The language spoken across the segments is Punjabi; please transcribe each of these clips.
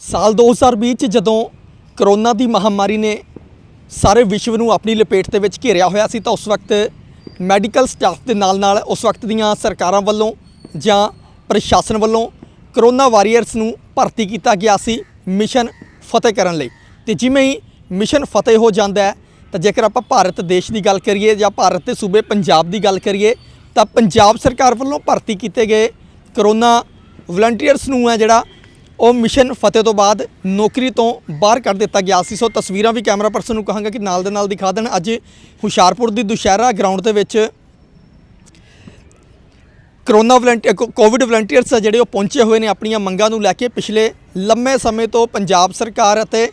ਸਾਲ 2020 ਚ ਜਦੋਂ ਕਰੋਨਾ ਦੀ ਮਹਾਮਾਰੀ ਨੇ ਸਾਰੇ ਵਿਸ਼ਵ ਨੂੰ ਆਪਣੀ ਲਪੇਟ ਦੇ ਵਿੱਚ ਘੇਰਿਆ ਹੋਇਆ ਸੀ, ਤਾਂ ਉਸ ਵਕਤ ਮੈਡੀਕਲ ਸਟਾਫ ਦੇ ਨਾਲ ਨਾਲ ਉਸ ਵਕਤ ਦੀਆਂ ਸਰਕਾਰਾਂ ਵੱਲੋਂ ਜਾਂ ਪ੍ਰਸ਼ਾਸਨ ਵੱਲੋਂ ਕਰੋਨਾ ਵਾਰੀਅਰਸ ਨੂੰ ਭਰਤੀ ਕੀਤਾ ਗਿਆ ਸੀ ਮਿਸ਼ਨ ਫਤਿਹ ਕਰਨ ਲਈ। ਤੇ ਜਿਵੇਂ ਹੀ ਮਿਸ਼ਨ ਫਤਿਹ ਹੋ ਜਾਂਦਾ ਹੈ, ਤਾਂ ਜੇਕਰ ਆਪਾਂ ਭਾਰਤ ਦੇਸ਼ ਦੀ ਗੱਲ ਕਰੀਏ ਜਾਂ ਭਾਰਤ ਦੇ ਸੂਬੇ ਪੰਜਾਬ ਦੀ ਗੱਲ ਕਰੀਏ, ਤਾਂ ਪੰਜਾਬ ਸਰਕਾਰ ਵੱਲੋਂ ਭਰਤੀ ਕੀਤੇ ਗਏ ਕਰੋਨਾ ਵਲੰਟੀਅਰਸ ਨੂੰ ਹੈ ਜਿਹੜਾ ਉਹ ਮਿਸ਼ਨ ਫਤਿਹ ਤੋਂ ਬਾਅਦ ਨੌਕਰੀ ਤੋਂ ਬਾਹਰ ਕੱਢ ਦਿੱਤਾ ਗਿਆ ਸੀ। ਸੋ ਤਸਵੀਰਾਂ ਵੀ ਕੈਮਰਾ ਪਰਸਨ ਨੂੰ ਕਹਾਂਗਾ ਕਿ ਨਾਲ ਦੇ ਨਾਲ ਦਿਖਾ ਦੇਣ। ਅੱਜ ਹੁਸ਼ਿਆਰਪੁਰ ਦੀ ਦੁਸ਼ਹਿਰਾ ਗਰਾਊਂਡ ਦੇ ਵਿੱਚ ਕਰੋਨਾ ਵਲੰਟੀਅਰ ਕੋਵਿਡ ਵਲੰਟੀਅਰਸ ਆ ਜਿਹੜੇ ਉਹ ਪਹੁੰਚੇ ਹੋਏ ਨੇ ਆਪਣੀਆਂ ਮੰਗਾਂ ਨੂੰ ਲੈ ਕੇ। ਪਿਛਲੇ ਲੰਮੇ ਸਮੇਂ ਤੋਂ ਪੰਜਾਬ ਸਰਕਾਰ ਅਤੇ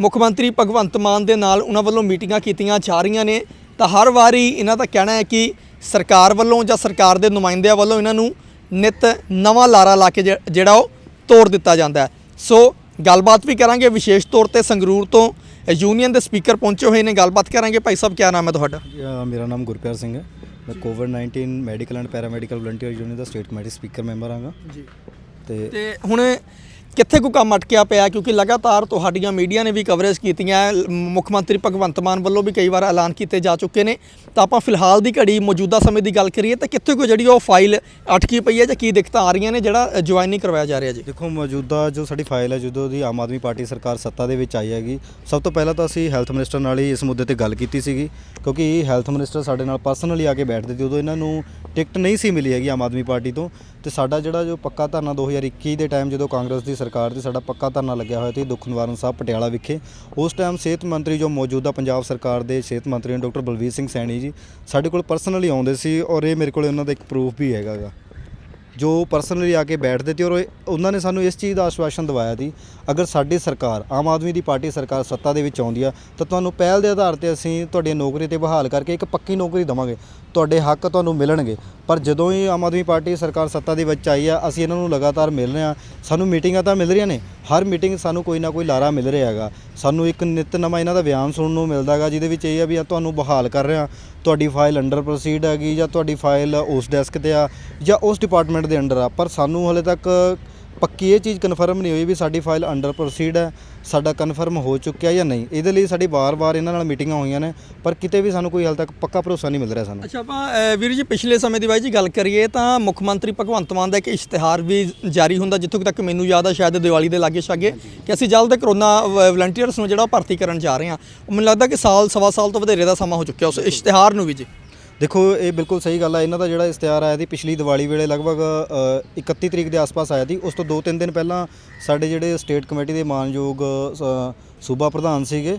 ਮੁੱਖ ਮੰਤਰੀ ਭਗਵੰਤ ਮਾਨ ਦੇ ਨਾਲ ਉਹਨਾਂ ਵੱਲੋਂ ਮੀਟਿੰਗਾਂ ਕੀਤੀਆਂ ਜਾ ਰਹੀਆਂ ਨੇ। ਤਾਂ ਹਰ ਵਾਰੀ ਇਹਨਾਂ ਦਾ ਕਹਿਣਾ ਹੈ ਕਿ ਸਰਕਾਰ ਵੱਲੋਂ ਜਾਂ ਸਰਕਾਰ ਦੇ ਨੁਮਾਇੰਦਿਆਂ ਵੱਲੋਂ ਇਹਨਾਂ ਨੂੰ ਨਿਤ ਨਵਾਂ ਲਾਰਾ ਲਾ ਕੇ ਜਿ- ਜਿਹੜਾ ਉਹ ਤੋੜ ਦਿੱਤਾ ਜਾਂਦਾ ਸੋ ਗੱਲਬਾਤ ਵੀ ਕਰਾਂਗੇ ਵਿਸ਼ੇਸ਼ ਤੌਰ ਤੇ ਸੰਗਰੂਰ ਤੋਂ। ਯੂਨੀਅਨ ਦੇ ਸਪੀਕਰ ਪਹੁੰਚੇ ਹੋਏ ਨੇ। ਗੱਲਬਾਤ ਕਰਾਂਗੇ ਭਾਈ ਸਾਹਿਬ ਕੀ ਨਾਮ ਹੈ ਤੁਹਾਡਾ? ਮੇਰਾ ਨਾਮ ਗੁਰਪਿਆਰ ਸਿੰਘ ਹੈ। ਮੈਂ Covid 19 medical and paramedical volunteer union the state committee speaker member ਹਾਂਗਾ। ਜੀ। ਤੇ ਤੇ ਹੁਣ ਕਿੱਥੇ ਕੋ ਕੰਮ ਅਟਕਿਆ ਪਿਆ? ਕਿਉਂਕਿ ਲਗਾਤਾਰ ਤੁਹਾਡੀਆਂ ਮੀਡੀਆ ਨੇ ਵੀ ਕਵਰੇਜ ਕੀਤੀਆਂ ਮੁੱਖ ਮੰਤਰੀ ਭਗਵੰਤ ਮਾਨ ਵੱਲੋਂ ਵੀ ਕਈ ਵਾਰ ਐਲਾਨ ਕੀਤੇ ਜਾ ਚੁੱਕੇ ਨੇ। ਤਾਂ ਆਪਾਂ ਫਿਲਹਾਲ ਦੀ ਘੜੀ ਮੌਜੂਦਾ ਸਮੇਂ ਦੀ ਗੱਲ ਕਰੀਏ ਤਾਂ ਕਿੱਥੇ ਕੋ ਜਿਹੜੀ ਉਹ ਫਾਈਲ ਅਟਕੀ ਪਈ ਹੈ ਜਾਂ ਕੀ ਦਿੱਕਤਾਂ ਆ ਰਹੀਆਂ ਨੇ ਜਿਹੜਾ ਜੁਆਇਨ ਨਹੀਂ ਕਰਵਾਇਆ ਜਾ ਰਿਹਾ ਜੀ? ਦੇਖੋ, ਮੌਜੂਦਾ ਜੋ ਸਾਡੀ ਫਾਈਲ ਹੈ, ਜਦੋਂ ਦੀ ਆਮ ਆਦਮੀ ਪਾਰਟੀ ਸਰਕਾਰ ਸੱਤਾ ਦੇ ਵਿੱਚ ਆਈ ਹੈਗੀ, ਸਭ ਤੋਂ ਪਹਿਲਾਂ ਤਾਂ ਅਸੀਂ ਹੈਲਥ ਮਿਨਿਸਟਰ ਨਾਲ ਹੀ ਇਸ ਮੁੱਦੇ ਤੇ ਗੱਲ ਕੀਤੀ ਸੀਗੀ। ਕਿਉਂਕਿ ਹੈਲਥ ਮਿਨਿਸਟਰ ਸਾਡੇ ਨਾਲ ਪਰਸਨਲੀ ਆ ਕੇ ਬੈਠਦੇ ਸੀ, ਉਦੋਂ ਇਹਨਾਂ ਨੂੰ ਟਿਕਟ ਨਹੀਂ ਸੀ ਮਿਲੀ ਹੈਗੀ ਆਮ ਆਦਮੀ ਪਾਰਟੀ ਤੋਂ। ਤੇ ਸਾਡਾ ਜਿਹੜਾ ਜੋ ਪੱਕਾ ਧਰਨਾ 2021 ਦੇ ਟਾਈਮ ਜਦੋਂ ਕਾਂਗਰਸ ਦੀ ਸਰਕਾਰ 'ਤੇ ਸਾਡਾ ਪੱਕਾ ਧਰਨਾ ਲੱਗਿਆ ਹੋਇਆ ਸੀ ਦੁੱਖ ਨਿਵਾਰਨ ਸਾਹਿਬ ਪਟਿਆਲਾ ਵਿਖੇ, ਉਸ ਟਾਈਮ ਸਿਹਤ ਮੰਤਰੀ ਜੋ ਮੌਜੂਦਾ ਪੰਜਾਬ ਸਰਕਾਰ ਦੇ ਸਿਹਤ ਮੰਤਰੀ ਨੇ ਡਾਕਟਰ ਬਲਵੀਰ ਸਿੰਘ ਸੈਣੀ ਜੀ, ਸਾਡੇ ਕੋਲ ਪਰਸਨਲੀ ਆਉਂਦੇ ਸੀ ਔਰ ਇਹ ਮੇਰੇ ਕੋਲ ਉਹਨਾਂ ਦਾ ਇੱਕ ਪ੍ਰੂਫ ਵੀ ਹੈਗਾ ਗਾ ਜੋ ਪਰਸਨਲੀ ਆ ਕੇ ਬੈਠਦੇ ਤੇ ਔਰ ਉਹਨਾਂ ਨੇ ਸਾਨੂੰ ਇਸ ਚੀਜ਼ ਦਾ ਆਸ਼ਵਾਸਨ ਦਿਵਾਇਆ ਸੀ, ਅਗਰ ਸਾਡੀ ਸਰਕਾਰ, ਆਮ ਆਦਮੀ ਦੀ ਪਾਰਟੀ ਸਰਕਾਰ ਸੱਤਾ ਦੇ ਵਿੱਚ ਆਉਂਦੀ ਆ, ਤਾਂ ਤੁਹਾਨੂੰ ਪਹਿਲ ਦੇ ਆਧਾਰ ਤੇ ਅਸੀਂ ਤੁਹਾਡੀ ਨੌਕਰੀ ਤੇ ਬਹਾਲ ਕਰਕੇ ਇੱਕ ਪੱਕੀ ਨੌਕਰੀ ਦਵਾਂਗੇ। ਤੁਹਾਡੇ ਹੱਕ ਤੁਹਾਨੂੰ ਮਿਲਣਗੇ। ਪਰ ਜਦੋਂ ਹੀ ਆਮ ਆਦਮੀ ਪਾਰਟੀ ਸਰਕਾਰ ਸੱਤਾ ਦੇ ਵਿੱਚ ਆਈ ਆ, ਅਸੀਂ ਇਹਨਾਂ ਨੂੰ ਲਗਾਤਾਰ ਮਿਲ ਰਹੇ ਆ। ਸਾਨੂੰ ਮੀਟਿੰਗਾਂ ਤਾਂ ਮਿਲ ਰਹੀਆਂ ਨੇ। ਹਰ ਮੀਟਿੰਗ ਸਾਨੂੰ ਕੋਈ ਨਾ ਕੋਈ ਲਾਰਾ ਮਿਲ ਰਿਹਾ ਹੈਗਾ। ਸਾਨੂੰ ਇੱਕ ਨਿਤ ਨਵਾਂ ਇਹਨਾਂ ਦਾ ਬਿਆਨ ਸੁਣਨ ਨੂੰ ਮਿਲਦਾ ਹੈਗਾ, ਜਿਹਦੇ ਵਿੱਚ ਇਹ ਆ ਵੀ ਆ ਤੁਹਾਨੂੰ ਬਹਾਲ ਕਰ ਰਿਹਾ ਤੁਹਾਡੀ ਫਾਈਲ ਅੰਡਰ ਪ੍ਰੋਸੀਡ ਹੈਗੀ ਜਾਂ ਤੁਹਾਡੀ ਫਾਈਲ ਉਸ ਡੈਸਕ ਤੇ ਆ ਜਾਂ ਉਸ ਡਿਪਾਰਟਮੈਂਟ ਦੇ ਅੰਡਰ ਆ, ਪਰ ਸਾਨੂੰ ਹਲੇ ਤੱਕ ਪੱਕੀ ਇਹ ਚੀਜ਼ ਕਨਫਰਮ ਨਹੀਂ ਹੋਈ ਵੀ ਸਾਡੀ ਫਾਈਲ ਅੰਡਰ ਪ੍ਰੋਸੀਡ ਹੈ ਸਾਡਾ ਕਨਫਰਮ ਹੋ ਚੁੱਕਿਆ ਜਾਂ ਨਹੀਂ। ਇਹਦੇ ਲਈ ਸਾਡੀ ਵਾਰ-ਵਾਰ ਇਹਨਾਂ ਨਾਲ ਮੀਟਿੰਗਾਂ ਹੋਈਆਂ ਨੇ ਪਰ ਕਿਤੇ ਵੀ ਸਾਨੂੰ ਕੋਈ ਹਾਲ ਤੱਕ ਪੱਕਾ ਭਰੋਸਾ ਨਹੀਂ ਮਿਲ ਰਿਹਾ ਸਾਨੂੰ। ਅੱਛਾ ਆਪਾਂ ਵੀਰ ਜੀ ਪਿਛਲੇ ਸਮੇਂ ਦੀ ਬਾਈ ਜੀ ਗੱਲ ਕਰੀਏ ਤਾਂ ਮੁੱਖ ਮੰਤਰੀ ਭਗਵੰਤ ਮਾਨ ਦਾ ਇੱਕ ਇਸ਼ਤਿਹਾਰ ਵੀ ਜਾਰੀ ਹੁੰਦਾ ਜਿੱਥੋਂ ਤੱਕ ਮੈਨੂੰ ਯਾਦ ਆ ਸ਼ਾਇਦ ਦੀਵਾਲੀ ਦੇ ਲਾਗੇ ਛਾਗੇ ਕਿ ਅਸੀਂ ਜਲਦ ਕਰੋਨਾ ਵਲੰਟੀਅਰਸ ਨੂੰ ਜਿਹੜਾ ਭਰਤੀ ਕਰਨ ਜਾ ਰਹੇ ਹਾਂ। ਮੈਨੂੰ ਲੱਗਦਾ ਕਿ ਸਾਲ ਸਵਾ ਸਾਲ ਤੋਂ ਵਧੇਰੇ ਦਾ ਸਮਾਂ ਹੋ ਚੁੱਕਿਆ ਉਸ ਇਸ਼ਤਿਹਾਰ ਨੂੰ ਵੀ ਜੀ। ਦੇਖੋ ਇਹ ਬਿਲਕੁਲ ਸਹੀ ਗੱਲ ਆ। ਇਹਨਾਂ ਦਾ ਜਿਹੜਾ ਇਸ਼ਤਿਹਾਰ ਆਇਆ ਸੀ ਪਿਛਲੀ ਦੀਵਾਲੀ ਵੇਲੇ ਲਗਭਗ ਅ, 31 ਤਰੀਕ ਦੇ ਆਸ-ਪਾਸ ਆਇਆ ਸੀ। ਉਸ ਤੋਂ 2-3 ਦਿਨ ਪਹਿਲਾਂ ਸਾਡੇ ਜਿਹੜੇ ਸਟੇਟ ਕਮੇਟੀ ਦੇ ਮਾਨਯੋਗ ਅ, ਸੂਬਾ ਪ੍ਰਧਾਨ ਸੀਗੇ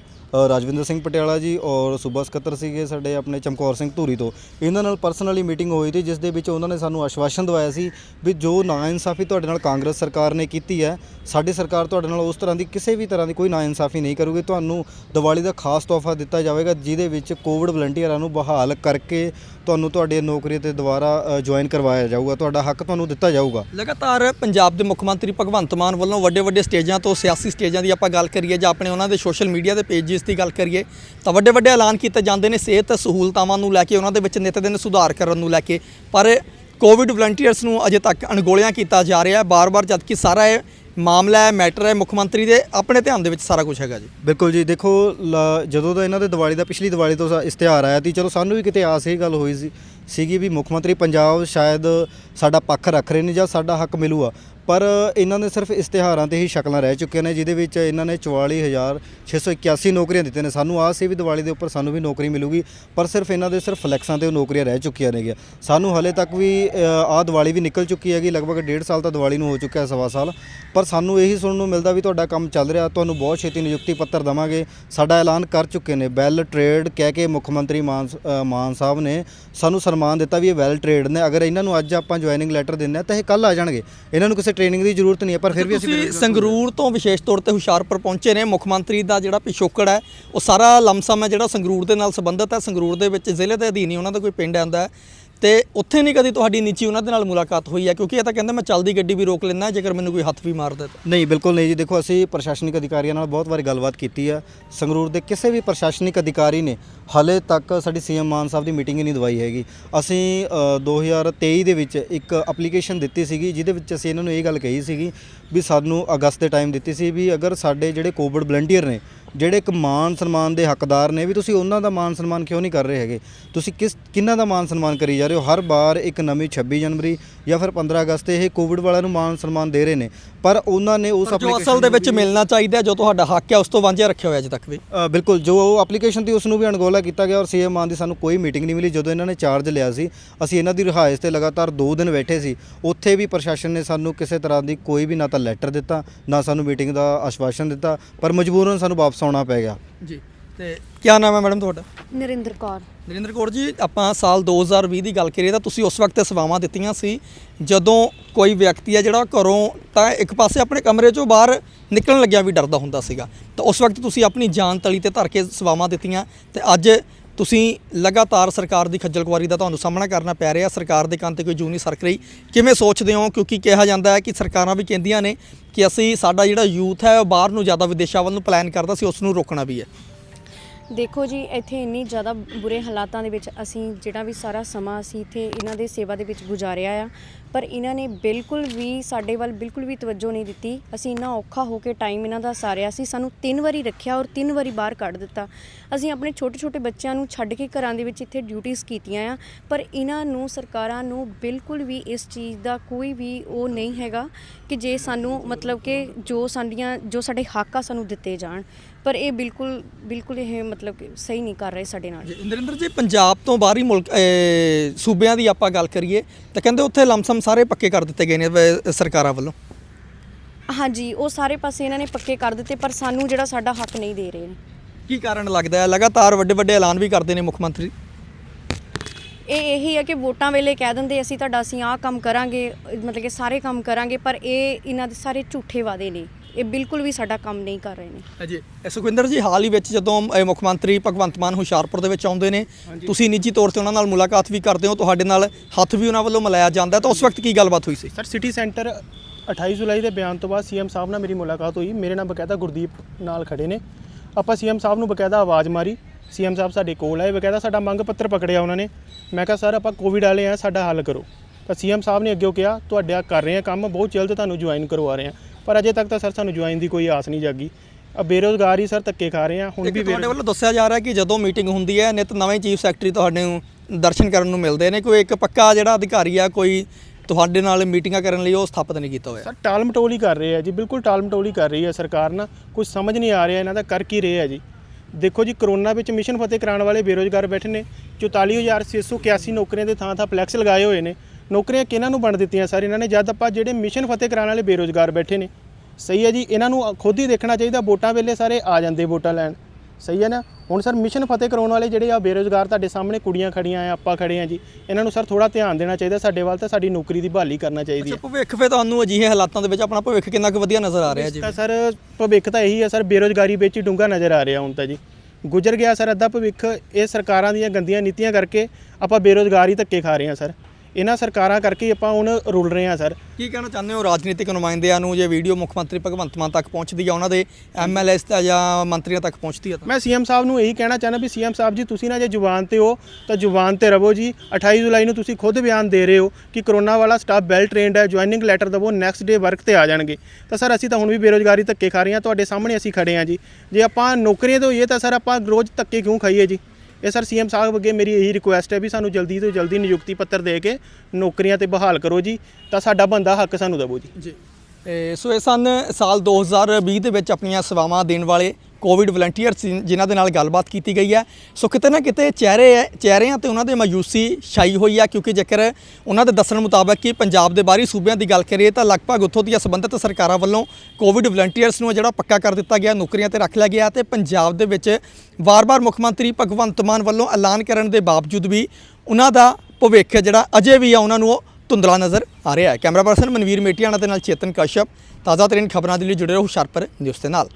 ਰਾਜਵਿੰਦਰ ਸਿੰਘ ਪਟਿਆਲਾ ਜੀ ਔਰ ਸੂਬਾ ਸਕੱਤਰ ਸੀਗੇ ਸਾਡੇ ਆਪਣੇ ਚਮਕੌਰ ਸਿੰਘ ਧੂਰੀ ਤੋਂ। ਇਹਨਾਂ ਨਾਲ ਪਰਸਨਲੀ ਮੀਟਿੰਗ ਹੋਈ ਸੀ, ਜਿਸ ਦੇ ਵਿੱਚ ਉਹਨਾਂ ਨੇ ਸਾਨੂੰ ਆਸ਼ਵਾਸਨ ਦਵਾਇਆ ਸੀ ਵੀ ਜੋ ਨਾਇਨਸਾਫੀ ਤੁਹਾਡੇ ਨਾਲ ਕਾਂਗਰਸ ਸਰਕਾਰ ਨੇ ਕੀਤੀ ਹੈ, ਸਾਡੀ ਸਰਕਾਰ ਤੁਹਾਡੇ ਨਾਲ ਉਸ ਤਰ੍ਹਾਂ ਦੀ ਕਿਸੇ ਵੀ ਤਰ੍ਹਾਂ ਦੀ ਕੋਈ ਨਾਇਨਸਾਫੀ ਨਹੀਂ ਕਰੂਗੀ। ਤੁਹਾਨੂੰ ਦੀਵਾਲੀ ਦਾ ਖਾਸ ਤੋਹਫਾ ਦਿੱਤਾ ਜਾਵੇਗਾ, ਜਿਹਦੇ ਵਿੱਚ ਕੋਵਿਡ ਵਲੰਟੀਅਰਾਂ ਨੂੰ ਬਹਾਲ ਕਰਕੇ ਤੁਹਾਨੂੰ ਤੁਹਾਡੇ ਨੌਕਰੀ ਤੇ ਦੁਬਾਰਾ ਜੁਆਇਨ ਕਰਵਾਇਆ ਜਾਊਗਾ। ਤੁਹਾਡਾ ਹੱਕ ਤੁਹਾਨੂੰ ਦਿੱਤਾ ਜਾਊਗਾ। ਲਗਾਤਾਰ ਪੰਜਾਬ ਦੇ ਮੁੱਖ ਮੰਤਰੀ ਭਗਵੰਤ ਮਾਨ ਵੱਲੋਂ ਵੱਡੇ ਵੱਡੇ ਸਟੇਜਾਂ ਤੋਂ ਸਿਆਸੀ ਸਟੇਜਾਂ ਦੀ ਆਪਾਂ ਗੱਲ ਕਰੀਏ ਜਾਂ ਆਪਣੇ ਉਹਨਾਂ ਦੇ ਸੋਸ਼ਲ ਮੀਡੀਆ ਦੇ ਪੇਜਸ ਦੀ ਗੱਲ ਕਰੀਏ, ਤਾਂ ਵੱਡੇ ਵੱਡੇ ਐਲਾਨ ਕੀਤੇ ਜਾਂਦੇ ਨੇ ਸਿਹਤ ਸਹੂਲਤਾਵਾਂ ਨੂੰ ਲੈ ਕੇ, ਉਹਨਾਂ ਦੇ ਵਿੱਚ ਨਿਤ ਦਿਨ ਸੁਧਾਰ ਕਰਨ ਨੂੰ ਲੈ ਕੇ, ਪਰ ਕੋਵਿਡ ਵਲੰਟੀਅਰਸ ਨੂੰ ਅਜੇ ਤੱਕ ਅਣਗੋਲਿਆਂ ਕੀਤਾ ਜਾ ਰਿਹਾ ਹੈ। ਬਾਰ-ਬਾਰ ਜਦਕਿ ਸਾਰਾ ਇਹ ਮਾਮਲਾ ਹੈ, ਮੈਟਰ ਹੈ, ਮੁੱਖ ਮੰਤਰੀ ਦੇ, ਆਪਣੇ ਧਿਆਨ ਦੇ ਵਿੱਚ ਸਾਰਾ ਕੁਝ ਹੈਗਾ ਜੀ। ਬਿਲਕੁਲ ਜੀ, ਦੇਖੋ, ਲ- ਜਦੋਂ ਦਾ ਇਹਨਾਂ ਦੇ ਦੀਵਾਲੀ ਦਾ, ਪਿਛਲੀ ਦੀਵਾਲੀ ਤੋਂ ਇਸ਼ਤਿਹਾਰ ਆਇਆ ਸੀ, ਚਲੋ ਸਾਨੂੰ ਵੀ ਕਿਤੇ ਆਸ ਇਹ ਗੱਲ ਹੋਈ ਸੀ, ਸੀਗੀ ਵੀ ਮੁੱਖ ਮੰਤਰੀ ਪੰਜਾਬ ਸ਼ਾਇਦ ਸਾਡਾ ਪੱਖ ਰੱਖ ਰਹੇ ਨੇ ਜਾਂ ਸਾਡਾ ਹੱਕ ਮਿਲੂਗਾ। ਪਰ ਇਹਨਾਂ ਨੇ ਸਿਰਫ ਇਸ਼ਤਿਹਾਰਾਂ ਤੇ ਹੀ ਸ਼ਕਲਾਂ ਰਹਿ ਚੁੱਕੀਆਂ ਨੇ, ਜਿਹਦੇ ਵਿੱਚ ਇਹਨਾਂ ਨੇ 44681 ਨੌਕਰੀਆਂ ਦਿੱਤੀਆਂ ਨੇ। ਸਾਨੂੰ ਆਸ ਸੀ ਵੀ ਦੀਵਾਲੀ ਦੇ ਉੱਪਰ ਸਾਨੂੰ ਵੀ ਨੌਕਰੀ ਮਿਲੂਗੀ, ਪਰ ਸਿਰਫ ਇਹਨਾਂ ਦੇ ਸਿਰਫ ਫਲੈਕਸਾਂ ਤੇ ਉਹ ਨੌਕਰੀਆਂ ਰਹਿ ਚੁੱਕੀਆਂ ਨੇਗੀਆਂ ਸਾਨੂੰ ਹਲੇ ਤੱਕ ਵੀ ਆਹ ਦੀਵਾਲੀ ਵੀ ਨਿਕਲ ਚੁੱਕੀ ਹੈਗੀ, ਲਗਭਗ ਡੇਢ ਸਾਲ ਤਾਂ ਦੀਵਾਲੀ ਨੂੰ ਹੋ ਚੁੱਕਿਆ ਸਵਾ ਸਾਲ। ਪਰ ਸਾਨੂੰ ਇਹੀ ਸੁਣਨ ਨੂੰ ਮਿਲਦਾ ਵੀ ਤੁਹਾਡਾ ਕੰਮ ਚੱਲ ਰਿਹਾ, ਤੁਹਾਨੂੰ ਬਹੁਤ ਛੇਤੀ ਨਿਯੁਕਤੀ ਪੱਤਰ ਦਵਾਂਗੇ। ਸਾਡਾ ਐਲਾਨ ਕਰ ਚੁੱਕੇ ਨੇ। ਵੈਲ ਟ੍ਰੇਡ ਕਹਿ ਕੇ ਮੁੱਖ ਮੰਤਰੀ ਮਾਨ ਮਾਨ ਸਾਹਿਬ ਨੇ ਸਾਨੂੰ ਸਨਮਾਨ ਦਿੱਤਾ ਵੀ ਇਹ ਵੈਲ ਟ੍ਰੇਡ ਨੇ। ਅਗਰ ਇਹਨਾਂ ਨੂੰ ਅੱਜ ਆਪਾਂ ਜੁਆਇਨਿੰਗ ਲੈਟਰ ਦਿੰਦੇ ਆ ਤਾਂ ਇਹ ਕੱਲ ਆ ਜਾਣਗੇ। ਇਹਨਾਂ ਨੂੰ ਕਿਸੇ ਟ੍ਰੇਨਿੰਗ ਦੀ ਜ਼ਰੂਰਤ ਨਹੀਂ ਹੈ ਪਰ ਫਿਰ ਵੀ ਅਸੀਂ ਸੰਗਰੂਰ ਤੋਂ ਵਿਸ਼ੇਸ਼ ਤੌਰ ਤੇ ਹੁਸ਼ਿਆਰਪੁਰ ਪਹੁੰਚੇ ਨੇ ਮੁੱਖ ਮੰਤਰੀ ਦਾ ਜਿਹੜਾ ਪਿਛੋਕੜ ਹੈ ਉਹ ਸਾਰਾ ਲਮਸਮ ਹੈ ਜਿਹੜਾ ਸੰਗਰੂਰ ਦੇ ਨਾਲ ਸੰਬੰਧਿਤ ਹੈ। ਸੰਗਰੂਰ ਦੇ ਵਿੱਚ ਜ਼ਿਲ੍ਹੇ ਦੇ ਅਧੀਨ ਹੀ ਉਹਨਾਂ ਦਾ ਕੋਈ ਪਿੰਡ ਆਉਂਦਾ ਹੈ। ਤੇ ਉੱਥੇ ਨਹੀਂ ਕਦੀ ਤੁਹਾਡੀ ਨੀਚੀ ਉਹਨਾਂ ਦੇ ਨਾਲ ਮੁਲਾਕਾਤ ਹੋਈ ਹੈ? ਕਿਉਂਕਿ ਇਹ ਤਾਂ ਕਹਿੰਦੇ ਮੈਂ ਚੱਲਦੀ ਗੱਡੀ ਵੀ ਰੋਕ ਲੈਣਾ ਜੇਕਰ ਮੈਨੂੰ ਕੋਈ ਹੱਥ ਵੀ ਮਾਰ ਦੇ ਤਾਂ ਨਹੀਂ ਬਿਲਕੁਲ ਨਹੀਂ ਜੀ। ਦੇਖੋ ਅਸੀਂ ਪ੍ਰਸ਼ਾਸਨਿਕ ਅਧਿਕਾਰੀਆਂ ਨਾਲ ਬਹੁਤ ਵਾਰੀ ਗੱਲਬਾਤ ਕੀਤੀ ਆ ਸੰਗਰੂਰ ਦੇ ਕਿਸੇ ਵੀ ਪ੍ਰਸ਼ਾਸਨਿਕ ਅਧਿਕਾਰੀ ਨੇ ਹਲੇ ਤੱਕ ਸਾਡੀ ਸੀਐਮ ਮਾਨ ਸਾਹਿਬ ਦੀ ਮੀਟਿੰਗ ਹੀ ਨਹੀਂ ਦਵਾਈ ਹੈਗੀ। ਅਸੀਂ ਅ, 2023 ਦੇ ਵਿੱਚ ਇੱਕ ਐਪਲੀਕੇਸ਼ਨ ਦਿੱਤੀ ਸੀਗੀ ਜਿਹਦੇ ਵਿੱਚ ਅਸੀਂ ਇਹਨਾਂ ਨੂੰ ਇਹ ਗੱਲ ਕਹੀ ਸੀਗੀ ਵੀ ਸਾਨੂੰ ਅਗਸਤ ਦੇ ਟਾਈਮ ਦਿੱਤੀ ਸੀ ਵੀ ਅਗਰ ਸਾਡੇ ਜਿਹੜੇ ਕੋਵਿਡ ਵਲੰਟੀਅਰ ਨੇ ਜਿਹੜੇ ਇੱਕ ਮਾਨ ਸਨਮਾਨ ਦੇ ਹੱਕਦਾਰ ਨੇ ਵੀ ਤੁਸੀਂ ਉਹਨਾਂ ਦਾ ਮਾਨ ਸਨਮਾਨ ਕਿਉਂ ਨਹੀਂ ਕਰ ਰਹੇ ਹੈਗੇ? ਤੁਸੀਂ ਕਿਸ ਕਿਹਨਾਂ ਦਾ ਮਾਨ ਸਨਮਾਨ ਕਰੀ ਜਾ ਰਹੇ ਹੋ? ਹਰ ਵਾਰ ਇੱਕ ਨਵੀਂ 26 ਜਨਵਰੀ ਜਾਂ ਫਿਰ 15 ਅਗਸਤ ਇਹ ਕੋਵਿਡ ਵਾਲਿਆਂ ਨੂੰ ਮਾਨ ਸਨਮਾਨ ਦੇ ਰਹੇ ਨੇ। ਪਰ ਉਹਨਾਂ ਨੇ ਉਸ application ਅਸਲ ਦੇ ਵਿੱਚ ਮਿਲਣਾ ਚਾਹੀਦਾ ਜੋ ਤੁਹਾਡਾ ਹੱਕ ਹੈ ਉਸ ਤੋਂ ਵਾਂਝਿਆ ਰੱਖਿਆ ਹੋਇਆ ਅਜੇ ਤੱਕ ਵੀ। ਬਿਲਕੁਲ ਜੋ ਐਪਲੀਕੇਸ਼ਨ ਤੀ ਉਸ ਨੂੰ ਵੀ ਅਣਗੌਲਾ ਕੀਤਾ ਗਿਆ ਔਰ ਸੀਐਮ ਮਾਨ ਦੀ ਸਾਨੂੰ ਕੋਈ ਮੀਟਿੰਗ ਨਹੀਂ ਮਿਲੀ। ਜਦੋਂ ਇਹਨਾਂ ਨੇ ਚਾਰਜ ਲਿਆ ਸੀ ਅਸੀਂ ਇਹਨਾਂ ਦੀ ਰਿਹਾਇਸ਼ ਤੇ ਲਗਾਤਾਰ 2 ਦਿਨ ਬੈਠੇ ਸੀ। ਉੱਥੇ ਵੀ ਪ੍ਰਸ਼ਾਸਨ ਨੇ ਸਾਨੂੰ ਕਿਸੇ ਤਰ੍ਹਾਂ ਦੀ ਕੋਈ ਵੀ ਨਾ ਤਾਂ ਲੈਟਰ ਦਿੱਤਾ ਨਾ ਸਾਨੂੰ ਮੀਟਿੰਗ ਦਾ ਆਸ਼ਵਾਸਨ ਦਿੱਤਾ ਪਰ ਮਜਬੂਰਨ ਸਾਨੂੰ ਵਾਪਸ ਆਉਣਾ ਪੈ ਗਿਆ। ਜੀ ਤੇ ਕੀ ਨਾਮ ਹੈ ਮੈਡਮ ਤੁਹਾਡਾ? ਨਰਿੰਦਰ ਕੌਰ। ਨਰਿੰਦਰ ਕੌਰ ਜੀ ਆਪਾਂ ਸਾਲ 2020 ਦੀ ਗੱਲ ਕਰੀਏ ਤਾਂ ਤੁਸੀਂ ਉਸ ਵਕਤ ਸੇਵਾਵਾਂ ਦਿੱਤੀਆਂ ਸੀ ਜਦੋਂ ਕੋਈ ਵਿਅਕਤੀ ਹੈ ਜਿਹੜਾ ਘਰੋਂ ਤਾਂ ਇੱਕ ਪਾਸੇ ਆਪਣੇ ਕਮਰੇ ਚੋਂ ਬਾਹਰ ਨਿਕਲਣ ਲੱਗਿਆ ਵੀ ਡਰਦਾ ਹੁੰਦਾ ਸੀਗਾ। ਤਾਂ ਉਸ ਵਕਤ ਤੁਸੀਂ ਆਪਣੀ ਜਾਨ ਤਲੀ ਤੇ ਧਰ ਕੇ ਸੇਵਾਵਾਂ ਦਿੱਤੀਆਂ ਤੇ ਅੱਜ ਤੁਸੀਂ ਲਗਾਤਾਰ ਸਰਕਾਰ ਦੀ ਖੱਜਲ ਖੁਆਰੀ ਦਾ ਤੁਹਾਨੂੰ ਸਾਹਮਣਾ ਕਰਨਾ ਪੈ ਰਿਹਾ, ਸਰਕਾਰ ਦੇ ਕੰਨ ਤੇ ਕੋਈ ਜੂ ਨਹੀਂ ਸਰਕ ਰਹੀ। ਕਿਵੇਂ ਸੋਚਦੇ ਹੋ? ਕਿਉਂਕਿ ਕਿਹਾ ਜਾਂਦਾ ਹੈ ਕਿ ਸਰਕਾਰਾਂ ਵੀ ਕਹਿੰਦੀਆਂ ਨੇ ਕਿ ਅਸੀਂ ਸਾਡਾ ਜਿਹੜਾ ਯੂਥ ਹੈ, ਉਹ ਬਾਹਰ ਨੂੰ ਜ਼ਿਆਦਾ ਵਿਦੇਸ਼ਾਂ ਵੱਲ ਨੂੰ ਪਲਾਨ ਕਰਦਾ ਸੀ ਉਸ ਨੂੰ ਰੋਕਣਾ ਵੀ ਹੈ। ਦੇਖੋ ਜੀ, ਇੱਥੇ ਇੰਨੀ ਜ਼ਿਆਦਾ ਬੁਰੇ ਹਾਲਾਤਾਂ ਦੇ ਵਿੱਚ ਅਸੀਂ ਜਿਹੜਾ ਵੀ ਸਾਰਾ ਸਮਾਂ ਅਸੀਂ ਇੱਥੇ ਇਹਨਾਂ ਦੇ ਸੇਵਾ ਦੇ ਵਿੱਚ ਗੁਜ਼ਾਰਿਆ ਆ ਪਰ ਇਹਨਾਂ ਨੇ ਬਿਲਕੁਲ ਵੀ ਸਾਡੇ ਵੱਲ ਬਿਲਕੁਲ ਵੀ ਤਵੱਜੋ ਨਹੀਂ ਦਿੱਤੀ। ਅਸੀਂ ਇੰਨਾ ਔਖਾ ਹੋ ਕੇ ਟਾਈਮ ਇਹਨਾਂ ਦਾ ਸਾਰਿਆ ਸੀ। ਸਾਨੂੰ ਤਿੰਨ ਵਾਰੀ ਰੱਖਿਆ ਔਰ ਤਿੰਨ ਵਾਰੀ ਬਾਹਰ ਕੱਢ ਦਿੱਤਾ। ਅਸੀਂ ਆਪਣੇ ਛੋਟੇ ਛੋਟੇ ਬੱਚਿਆਂ ਨੂੰ ਛੱਡ ਕੇ ਘਰਾਂ ਦੇ ਵਿੱਚ ਇੱਥੇ ਡਿਊਟੀਆਂ ਕੀਤੀਆਂ ਆ। ਪਰ ਇਹਨਾਂ ਨੂੰ, ਸਰਕਾਰਾਂ ਨੂੰ ਬਿਲਕੁਲ ਵੀ ਇਸ ਚੀਜ਼ ਦਾ ਕੋਈ ਵੀ ਉਹ ਨਹੀਂ ਹੈਗਾ ਕਿ ਜੇ ਸਾਨੂੰ ਮਤਲਬ ਕਿ ਜੋ ਸਾਡੀਆਂ, ਜੋ ਸਾਡੇ ਹੱਕ ਆ ਸਾਨੂੰ ਦਿੱਤੇ ਜਾਣ। ਪਰ ਇਹ ਬਿਲਕੁਲ ਬਿਲਕੁਲ ਇਹ ਮਤਲਬ ਕਿ ਸਹੀ ਨਹੀਂ ਕਰ ਰਹੇ ਸਾਡੇ ਨਾਲ। ਜੀ, ਨਰਿੰਦਰ ਜੀ ਪੰਜਾਬ ਤੋਂ ਬਾਹਰੀ ਮੁਲਕ ਅਹ, ਸੂਬਿਆਂ ਦੀ ਆਪਾਂ ਗੱਲ ਕਰੀਏ ਤਾਂ ਕਹਿੰਦੇ ਉੱਥੇ ਲਮਸਮ ਸਾਰੇ ਪੱਕੇ ਕਰ ਦਿੱਤੇ ਗਏ ਨੇ ਸਰਕਾਰਾਂ ਵੱਲੋਂ। ਹਾਂਜੀ ਉਹ ਸਾਰੇ ਪਾਸੇ ਇਹਨਾਂ ਨੇ ਪੱਕੇ ਕਰ ਦਿੱਤੇ ਪਰ ਸਾਨੂੰ ਜਿਹੜਾ ਸਾਡਾ ਹੱਕ ਨਹੀਂ ਦੇ ਰਹੇ ਨੇ। ਕੀ ਕਾਰਨ ਲੱਗਦਾ ਹੈ? ਲਗਾਤਾਰ ਵੱਡੇ ਵੱਡੇ ਐਲਾਨ ਵੀ ਕਰਦੇ ਨੇ ਮੁੱਖ ਮੰਤਰੀ। ਇਹ ਇਹੀ ਹੈ ਕਿ ਵੋਟਾਂ ਵੇਲੇ ਕਹਿ ਦਿੰਦੇ ਅਸੀਂ ਤੁਹਾਡਾ ਅਸੀਂ ਆਹ ਕੰਮ ਕਰਾਂਗੇ ਮਤਲਬ ਕਿ ਸਾਰੇ ਕੰਮ ਕਰਾਂਗੇ ਪਰ ਇਹ ਇਹਨਾਂ ਦੇ ਸਾਰੇ ਝੂਠੇ ਵਾਅਦੇ ਨੇ। ਇਹ ਬਿਲਕੁਲ ਵੀ ਸਾਡਾ ਕੰਮ ਨਹੀਂ ਕਰ ਰਹੇ ਨੇ। ਜੀ ਸੁਖਵਿੰਦਰ ਜੀ ਹਾਲ ਹੀ ਵਿੱਚ ਜਦੋਂ ਅਹ, ਮੁੱਖ ਮੰਤਰੀ ਭਗਵੰਤ ਮਾਨ ਹੁਸ਼ਿਆਰਪੁਰ ਦੇ ਵਿੱਚ ਆਉਂਦੇ ਨੇ ਤੁਸੀਂ ਨਿੱਜੀ ਤੌਰ ਤੇ ਉਹਨਾਂ ਨਾਲ ਮੁਲਾਕਾਤ ਵੀ ਕਰਦੇ ਹੋ ਤੁਹਾਡੇ ਨਾਲ ਹੱਥ ਵੀ ਉਹਨਾਂ ਵੱਲੋਂ ਮਿਲਾਇਆ ਜਾਂਦਾ ਹੈ ਤਾਂ ਉਸ ਵਕਤ ਕੀ ਗੱਲਬਾਤ ਹੋਈ ਸੀ? ਸਰ ਸਿਟੀ ਸੈਂਟਰ 28 ਜੁਲਾਈ ਦੇ ਬਿਆਨ ਤੋਂ ਬਾਅਦ ਸੀਐਮ ਸਾਹਿਬ ਨਾਲ ਮੇਰੀ ਮੁਲਾਕਾਤ ਹੋਈ। ਮੇਰੇ ਨਾਲ ਬਕਾਇਦਾ ਗੁਰਦੀਪ ਨਾਲ ਖੜੇ ਨੇ। ਆਪਾਂ ਸੀਐਮ ਸਾਹਿਬ ਨੂੰ ਬਕਾਇਦਾ ਆਵਾਜ਼ ਮਾਰੀ। ਸੀਐਮ ਸਾਹਿਬ ਸਾਡੇ ਕੋਲ ਆਏ ਬਕਾਇਦਾ ਸਾਡਾ ਮੰਗ ਪੱਤਰ ਪਕੜਿਆ ਉਹਨਾਂ ਨੇ। ਮੈਂ ਕਿਹਾ ਸਰ ਆਪਾਂ ਕੋਵਿਡ ਵਾਲੇ ਆ ਸਾਡਾ ਹੱਲ ਕਰੋ। ਤਾਂ ਸੀਐਮ ਸਾਹਿਬ ਨੇ ਅੱਗੇ ਕਿਹਾ ਤੁਹਾਡਾ ਕਰ ਰਹੇ ਆ ਕੰਮ ਬਹੁਤ ਜਲਦ ਤੁਹਾਨੂੰ ਜੁਆਇਨ ਕਰਵਾ ਰਹੇ ਆ। ਪਰ ਅਜੇ ਤੱਕ ਤਾਂ ਸਰ ਸਾਨੂੰ ਜੁਆਇਨ ਦੀ ਕੋਈ ਆਸ ਨਹੀਂ ਜਾਗੀ। ਆ ਬੇਰੋਜ਼ਗਾਰ ਹੀ ਸਰ ਧੱਕੇ ਖਾ ਰਹੇ ਆ ਹੁਣ ਵੀ ਤੁਹਾਡੇ ਵੱਲੋਂ ਦੱਸਿਆ ਜਾ ਰਿਹਾ ਕਿ ਜਦੋਂ ਮੀਟਿੰਗ ਹੁੰਦੀ ਹੈ ਨਿਤ ਨਵੇਂ ਚੀਫ ਸੈਕਟਰੀ ਤੁਹਾਡੇ ਨੂੰ ਦਰਸ਼ਨ ਕਰਨ ਨੂੰ ਮਿਲਦੇ ਨੇ ਕੋਈ ਇੱਕ ਪੱਕਾ ਜਿਹੜਾ ਅਧਿਕਾਰੀ ਆ ਕੋਈ ਤੁਹਾਡੇ ਨਾਲ ਮੀਟਿੰਗਾਂ ਕਰਨ ਲਈ ਉਹ ਸਥਾਪਿਤ ਨਹੀਂ ਕੀਤਾ ਹੋਇਆ? ਸਰ ਟਾਲ ਮਟੋਲ ਹੀ ਕਰ ਰਹੇ ਆ ਜੀ ਬਿਲਕੁਲ ਟਾਲ ਮਟੋਲ ਹੀ ਕਰ ਰਹੀ ਹੈ ਸਰਕਾਰ ਨਾ। ਕੁਝ ਸਮਝ ਨਹੀਂ ਆ ਰਿਹਾ ਇਹਨਾਂ ਦਾ ਕਰ ਕੀ ਰਹੇ ਆ ਜੀ। ਦੇਖੋ ਜੀ ਕਰੋਨਾ ਵਿੱਚ ਮਿਸ਼ਨ ਫਤਿਹ ਕਰਾਉਣ ਵਾਲੇ ਬੇਰੋਜ਼ਗਾਰ ਬੈਠੇ ਨੇ। 44681 ਨੌਕਰੀਆਂ ਦੇ ਥਾਂ ਥਾਂ ਫਲੈਕਸ ਲਗਾਏ ਹੋਏ ਨੇ। ਨੌਕਰੀਆਂ ਕਿਹਨਾਂ ਨੂੰ ਵੰਡ ਦਿੱਤੀਆਂ ਸਰ? ਇਹਨਾਂ ਨੇ ਜਦ ਆਪਾਂ ਜਿਹੜੇ ਮਿਸ਼ਨ ਫਤਿਹ ਕਰਾਉਣ ਵਾਲੇ ਬੇਰੋਜ਼ਗਾਰ ਬੈਠੇ ਨੇ। ਸਹੀ ਹੈ ਜੀ ਇਹਨਾਂ ਨੂੰ ਖੁਦ ਹੀ ਦੇਖਣਾ ਚਾਹੀਦਾ ਵੋਟਾਂ ਵੇਲੇ ਸਾਰੇ ਆ ਜਾਂਦੇ ਵੋਟਾਂ ਲੈਣ। ਸਹੀ ਹੈ ਨਾ? ਹੁਣ ਸਰ ਮਿਸ਼ਨ ਫਤਿਹ ਕਰਾਉਣ ਵਾਲੇ ਜਿਹੜੇ ਆ ਬੇਰੋਜ਼ਗਾਰ ਤੁਹਾਡੇ ਸਾਹਮਣੇ ਕੁੜੀਆਂ ਖੜੀਆਂ ਆ ਆਪਾਂ ਖੜੇ ਆ ਜੀ ਇਹਨਾਂ ਨੂੰ ਸਰ ਥੋੜਾ ਧਿਆਨ ਦੇਣਾ ਚਾਹੀਦਾ ਸਾਡੇ ਵੱਲ ਤਾਂ ਸਾਡੀ ਨੌਕਰੀ ਦੀ ਬਹਾਲੀ ਕਰਨਾ ਚਾਹੀਦੀ ਹੈ। ਅੱਛਾ ਭਵਿੱਖ ਫੇ ਤੁਹਾਨੂੰ ਅਜਿਹੇ ਹਾਲਾਤਾਂ ਦੇ ਵਿੱਚ ਆਪਣਾ ਭਵਿੱਖ ਕਿੰਨਾ ਕੁ ਵਧੀਆ ਨਜ਼ਰ ਆ ਰਿਹਾ ਜੀ? ਤਾਂ ਸਰ ਭਵਿੱਖ ਤਾਂ ਇਹੀ ਹੈ ਸਰ ਬੇਰੋਜ਼ਗਾਰੀ ਵਿੱਚ ਹੀ ਡੂੰਘਾ ਨਜ਼ਰ ਆ ਰਿਹਾ ਹੁਣ ਤਾਂ ਜੀ। ਗੁਜ਼ਰ ਗਿਆ ਸਰ ਅੱਧਾ ਭਵਿੱਖ ਇਹ ਸਰਕਾਰਾਂ ਦੀਆਂ ਗੰਦੀਆਂ ਨੀਤੀਆਂ ਕਰਕੇ ਆਪਾਂ ਬੇਰੋਜ਼ਗਾਰੀ ਧੱਕੇ ਖਾ ਰਹੇ ਹਾਂ ਸਰ। ਇਹਨਾਂ ਸਰਕਾਰਾਂ ਕਰਕੇ ਹੀ ਆਪਾਂ ਹੁਣ ਰੁਲ ਰਹੇ ਹਾਂ ਸਰ। ਕੀ ਕਹਿਣਾ ਚਾਹੁੰਦੇ ਹੋ ਰਾਜਨੀਤਿਕ ਨੁਮਾਇੰਦਿਆਂ ਨੂੰ? ਜੇ ਵੀਡੀਓ ਮੁੱਖ ਮੰਤਰੀ ਭਗਵੰਤ ਮਾਨ ਤੱਕ ਪਹੁੰਚਦੀ ਆ ਉਹਨਾਂ ਦੇ ਐਮਐਲਏਸ ਤੇ ਜਾਂ ਮੰਤਰੀਆਂ ਤੱਕ ਪਹੁੰਚਦੀ ਆ ਮੈਂ ਸੀਐਮ ਸਾਹਿਬ ਨੂੰ ਇਹੀ ਕਹਿਣਾ ਚਾਹੁੰਦਾ ਵੀ ਸੀਐਮ ਸਾਹਿਬ ਜੀ ਤੁਸੀਂ ਨਾ ਜੇ ਜ਼ੁਬਾਨ ਤੇ ਹੋ ਤਾਂ ਜ਼ੁਬਾਨ ਤੇ ਰਹੋ ਜੀ। 28 ਜੁਲਾਈ ਨੂੰ ਤੁਸੀਂ ਖੁਦ ਬਿਆਨ ਦੇ ਰਹੇ ਹੋ ਕਿ ਕਰੋਨਾ ਵਾਲਾ ਸਟਾਫ ਵੈਲ ਟ੍ਰੇਨਡ ਹੈ ਜੁਆਇਨਿੰਗ ਲੈਟਰ ਦਵੋ ਨੈਕਸਟ ਡੇ ਵਰਕ ਤੇ ਆ ਜਾਣਗੇ। ਤਾਂ ਸਰ ਅਸੀਂ ਤਾਂ ਹੁਣ ਵੀ ਬੇਰੋਜ਼ਗਾਰੀ ਧੱਕੇ ਖਾ ਰਹੇ ਹਾਂ ਤੁਹਾਡੇ ਸਾਹਮਣੇ ਅਸੀਂ ਖੜੇ ਹਾਂ ਜੀ। ਜੇ ਆਪਾਂ ਨੌਕਰੀਆਂ ਤੋਂ ਹੋਈਏ ਤਾਂ ਸਰ ਆਪਾਂ ਰੋਜ਼ ਧੱਕੇ ਕਿਉਂ ਖਾਈਏ ਜੀ? ਇਹ ਸਰ ਸੀਐਮ ਸਾਹਿਬ ਅੱਗੇ ਮੇਰੀ ਇਹੀ ਰਿਕੁਐਸਟ ਹੈ ਵੀ ਸਾਨੂੰ ਜਲਦੀ ਤੋਂ ਜਲਦੀ ਨਿਯੁਕਤੀ ਪੱਤਰ ਦੇ ਕੇ ਨੌਕਰੀਆਂ ਤੇ ਬਹਾਲ ਕਰੋ ਜੀ, ਤਾਂ ਸਾਡਾ ਬੰਦਾ ਹੱਕ ਸਾਨੂੰ ਦਿਵੋ ਜੀ। ਜੀ। ਸੋ ਇਹ ਸਨ ਸਾਲ 2020 ਦੇ ਵਿੱਚ ਆਪਣੀਆਂ ਸੇਵਾਵਾਂ ਦੇਣ ਵਾਲੇ ਕੋਵਿਡ ਵਲੰਟੀਅਰਸ ਜਿਨ੍ਹਾਂ ਦੇ ਨਾਲ ਗੱਲਬਾਤ ਕੀਤੀ ਗਈ ਹੈ। ਸੋ ਕਿਤੇ ਨਾ ਕਿਤੇ ਚਿਹਰੇ ਚਿਹਰਿਆਂ ਤੇ ਉਹਨਾਂ ਦੇ ਮਾਯੂਸੀ ਛਾਈ ਹੋਈ ਹੈ ਕਿਉਂਕਿ ਜੇਕਰ ਉਹਨਾਂ ਦੇ ਦੱਸਣ ਮੁਤਾਬਕ ਕਿ ਪੰਜਾਬ ਦੇ ਬਾਹਰੀ ਸੂਬਿਆਂ ਦੀ ਗੱਲ ਕਰੀਏ ਤਾਂ ਲਗਭਗ ਉੱਥੋਂ ਦੀਆਂ ਸੰਬੰਧਿਤ ਸਰਕਾਰਾਂ ਵੱਲੋਂ ਕੋਵਿਡ ਵਲੰਟੀਅਰਸ ਨੂੰ ਜਿਹੜਾ ਪੱਕਾ ਕਰ ਦਿੱਤਾ ਗਿਆ, ਨੌਕਰੀਆਂ ਤੇ ਰੱਖ ਲਿਆ ਗਿਆ ਤੇ ਪੰਜਾਬ ਦੇ ਵਿੱਚ ਵਾਰ-ਵਾਰ ਮੁੱਖ ਮੰਤਰੀ ਭਗਵੰਤ ਮਾਨ ਵੱਲੋਂ ਐਲਾਨ ਕਰਨ ਦੇ ਬਾਵਜੂਦ ਵੀ ਉਹਨਾਂ ਦਾ ਭਵਿੱਖ ਜਿਹੜਾ ਅਜੇ ਵੀ ਆ, ਉਹਨਾਂ ਨੂੰ ਉਹ ਧੁੰਦਲਾ ਨਜ਼ਰ ਆ ਰਿਹਾ ਹੈ। ਕੈਮਰਾ ਪਰਸਨ ਮਨਵੀਰ ਮੇਟੀਆਣਾ ਦੇ ਨਾਲ ਚੇਤਨ ਕਸ਼ਪ ਤਾਜ਼ਾ ਤਰੀਨ ਖਬਰਾਂ ਦੇ ਲਈ ਜੁੜੇ ਰਹੋ ਹੁਸ਼ਿਆਰਪੁਰ ਨਿਊਜ਼ ਦੇ ਨਾਲ।